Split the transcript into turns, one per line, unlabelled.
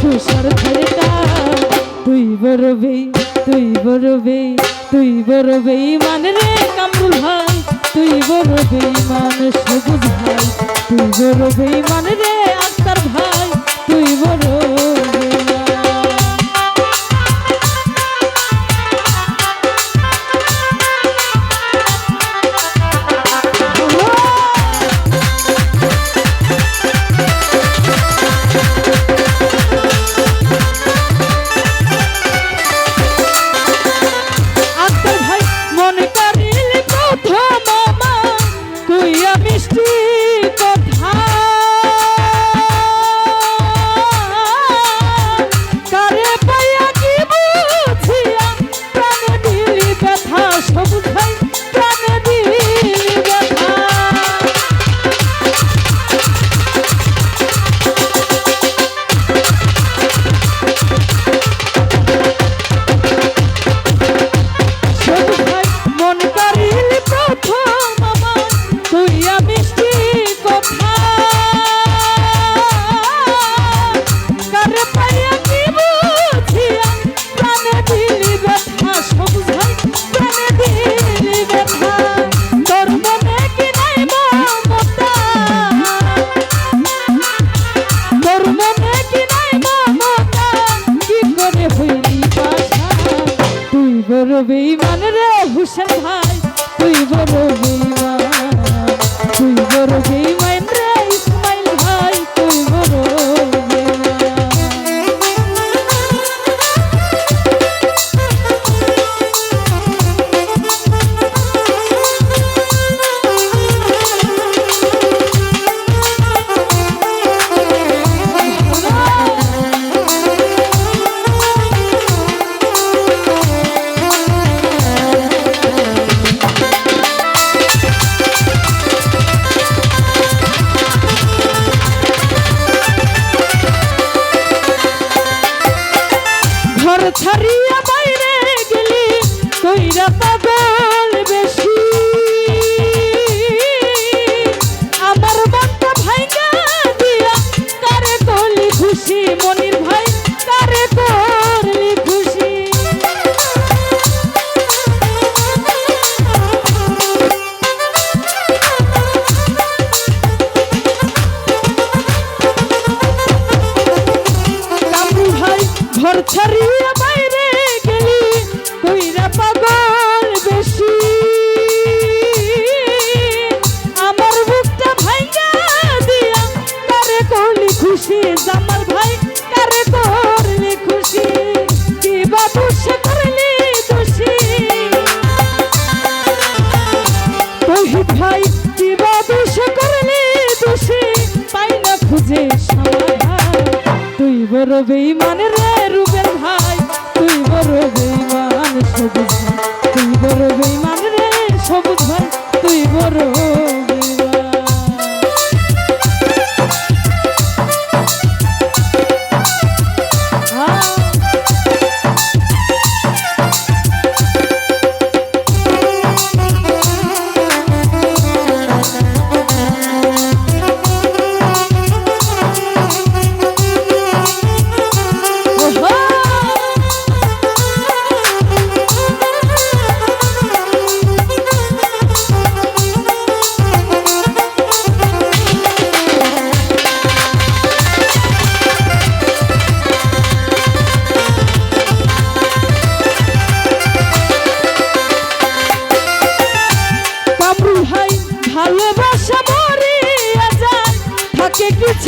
তুষার ঝড়টা তুই বরবে তুই বরবে তুই বরবে মান রে কামরুল ভাই, তুই বরবে মান সবুজ ভাই, তুই বরবে মান রে আক্তার ভাই, তুই বরবে বড় বেইমান রে হুসেন ভাই তুই বড় বিমান। রূপের ভাই তুই বড় বেইমান সবুজ ভাই। তুই বড় বেইমান ভাই তুই বড় Люблю.